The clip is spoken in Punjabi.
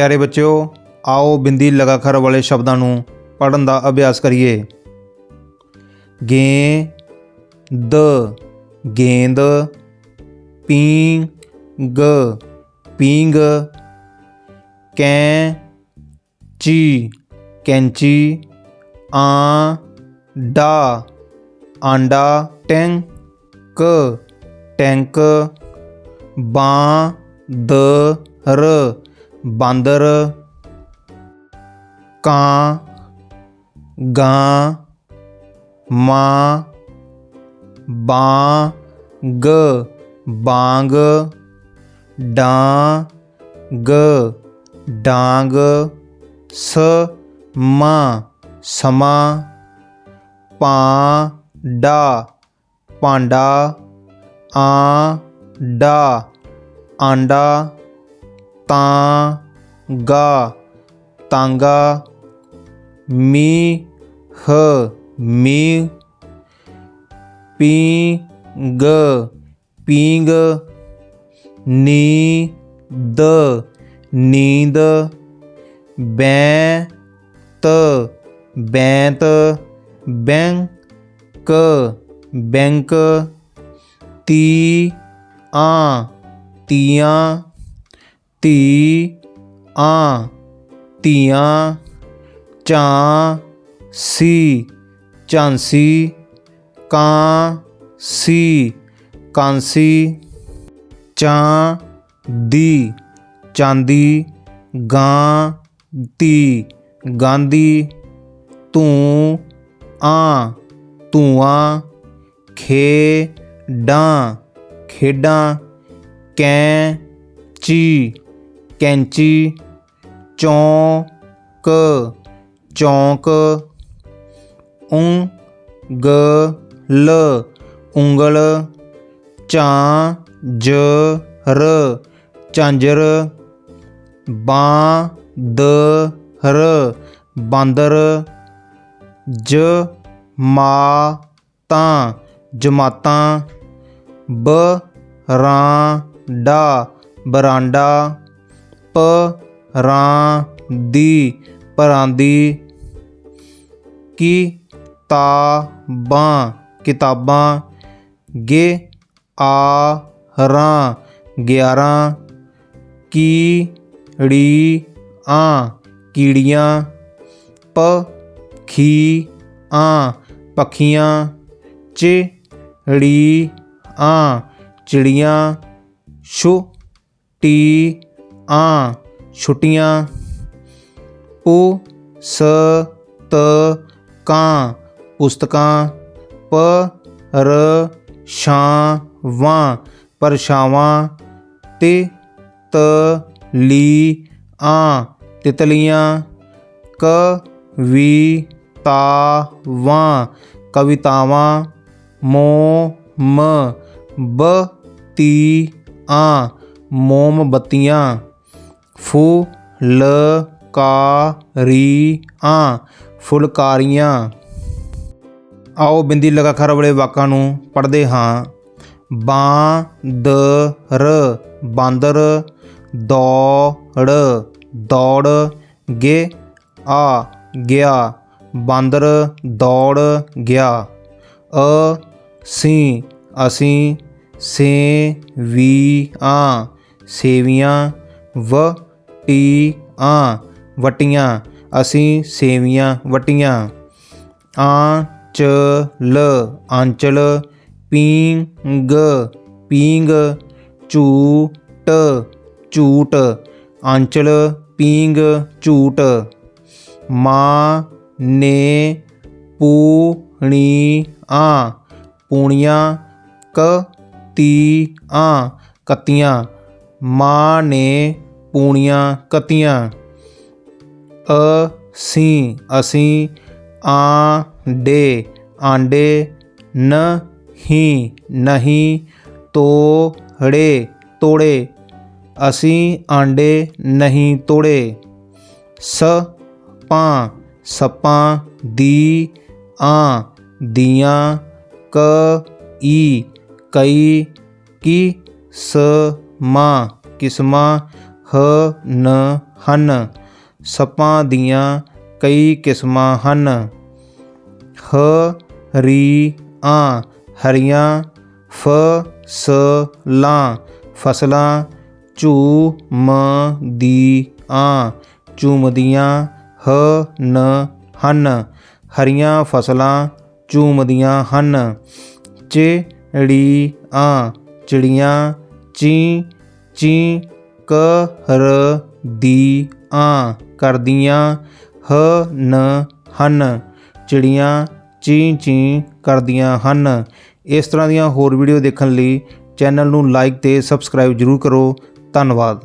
ਪਿਆਰੇ ਬੱਚਿਓ, ਆਓ ਬਿੰਦੀ ਲਗਾਖਰ ਵਾਲੇ ਸ਼ਬਦਾਂ ਨੂੰ ਪੜ੍ਹਨ ਦਾ ਅਭਿਆਸ ਕਰੀਏ। ਗੇ, ਦ, ਗੇਂਦ ਪੀਂਗ ਪੀਂਗ ਕੈਂ, ਚੀ, ਕੈਂਚੀ, ਆ, ਡਾ, ਆਂਡਾ, ਟੈਂਕ ਟੈਂਕ ਬਾਂ ਦ, ਰ। ਬਾਂਦਰ, ਕਾਂ, ਗਾਂ, ਮਾਂ ਬਾਂ ਗ ਬਾਂਗ ਡਾਂ ਗ ਡਾਂਗ ਸ ਮਾਂ ਸਮਾਂ ਪਾ ਡਾ ਪਾਂਡਾ ਆ ਡਾ ਆਂਡਾ। ਤਾਂ ਗਾ ਤਾਂਗਾ ਮੀ ਹ ਮੀ ਪੀ ਗ ਪੀਂਗ ਨੀ ਦ ਨੀਂਦ ਬੈ ਤ ਬੈਂਤ ਬੈਂਕ ਬੈਂਕ ਧੀ ਆ ਧੀਆਂ ਚਾਂ ਸੀ, ਝਾਂਸੀ, ਕਾਂ, ਸੀ, ਕਾਂਸੀ ਚਾਂ ਦੀ, ਚਾਂਦੀ, ਗਾਂ ਤੀ ਗਾਂਧੀ ਤੂੰ ਆ ਧੂਆਂ, ਖੇਡਾਂ ਖੇਡਾਂ ਕੈਂ ਚੀ ਕੈਂਚੀ, ਚੌਂਕ ਚੌਂਕ ਉਂਗ ਲ ਉਂਗਲ ਚਾਂ ਜ ਰ ਝਾਂਜਰ ਬਾਂ ਦ ਰ ਬਾਂਦਰ ਜ ਮਾ ਤਾਂ ਜਮਾਤਾਂ ਬ ਰਾਂ ਡਾ ਬਰਾਂਡਾ ਪ ਰਾਂ ਦੀ ਪਰਾਂਦੀ ਕੀ ਤਾ ਬਾਂ ਕਿਤਾਬਾਂ ਗੇ ਆ ਰਾਂ 11 ਕੀੜੀ ਆ ਕੀੜੀਆਂ ਪ ਆ ਪੱਖੀਆਂ ਚਿੜੀ ਆ ਚਿੜੀਆਂ ਛੁਟੀ ਟੀ ਆ ਛੁੱਟੀਆਂ ਪੁ ਸ ਤ ਕਾਂ ਪੁਸਤਕਾਂ ਪ ਰ ਛਾਂ ਵਾਂ ਪਰਛਾਵਾਂ ਤੇ ਤ ਲੀ ਆ ਤਿਤਲੀਆਂ ਕ ਵੀ ਤਾ ਵਾਂ ਕਵਿਤਾਵਾਂ ਮੋ ਮ ਬ ਤੀ ਆ ਮੋਮਬੱਤੀਆਂ ਫੁ ਲ ਕਾ ਰੀ ਆ ਫੁਲਕਾਰੀਆਂ। ਆਓ ਬਿੰਦੀ ਲਗਾਖਰ ਵਾਲੇ ਵਾਕਾਂ ਨੂੰ ਪੜ੍ਹਦੇ ਹਾਂ। ਬਾਂ ਦ ਰ ਬਾਂਦਰ, ਦੌੜ ਦੌੜ ਗੇ। ਆ ਗਿਆ। ਬਾਂਦਰ, ਦੌੜ ਗਿਆ। ਅ, ਸੀ, ਅਸੀਂ ਸੇ ਵੀ ਆ ਸੇਵੀਆਂ, ਵ ਟੀ ਆ, ਵਟੀਆਂ, ਅਸੀਂ ਸੇਵੀਆਂ ਵਟੀਆਂ। ਆ, ਚ, ਲ, ਆਂਚਲ ਪੀਂਗ ਪੀਂਗ ਝੂਟ ਝੂਟ, ਆਂਚਲ ਪੀਂਗ ਝੂਟ। ਮਾਂ, ਨੇ ਪੂਣੀ ਆ, ਪੂਣੀਆਂ, ਕ, ਤੀ, ਆ, ਕੱਤੀਆਂ। ਮਾਂ, ਨੇ ਪੂਣੀਆਂ ਕਤੀਆਂ। ਅ ਸੀ ਅਸੀਂ ਆਂਡੇ ਆਂਡੇ ਨ ਹੀ ਨਹੀਂ, ਤੋੜੇ ਤੋੜੇ। ਅਸੀਂ ਆਂਡੇ, ਨਹੀਂ, ਤੋੜੇ। ਸ ਪਾਂ ਸੱਪਾਂ, ਦੀ, ਆ, ਦੀਆਂ ਕ ਈ ਕਈ, ਕੀ ਸ ਮਾ ਕਿਸਮਾਂ ਹ, ਨ, ਹਨ। ਸੱਪਾਂ ਦੀਆਂ ਕਈ ਕਿਸਮਾਂ ਹਨ। ਹ, ਰੀ, ਆਂ। ਹਰੀਆਂ, ਫ, ਸ, ਲਾਂ। ਫਸਲਾਂ, ਝੂ, ਮ, ਦੀ, ਆਂ। ਝੂਮਦੀਆਂ, ਹ, ਨ, ਹਨ। ਹਰੀਆਂ ਫਸਲਾਂ ਝੂਮਦੀਆਂ ਹਨ। ਚਿੜੀ, ਆ। ਚਿੜੀਆਂ, ਚੀ ਚੀ ਕਰ ਦੀ, ਆ ਕਰਦੀਆਂ ਹ, ਨ, ਹਨ, ਚਿੜੀਆਂ ਚੀਂ ਚੀਂ ਕਰਦੀਆਂ ਹਨ। ਇਸ ਤਰ੍ਹਾਂ ਦੀਆਂ ਹੋਰ ਵੀਡੀਓ ਦੇਖਣ ਲਈ ਚੈਨਲ ਨੂੰ ਲਾਈਕ ਤੇ ਸਬਸਕ੍ਰਾਈਬ ਜਰੂਰ ਕਰੋ। ਧੰਨਵਾਦ।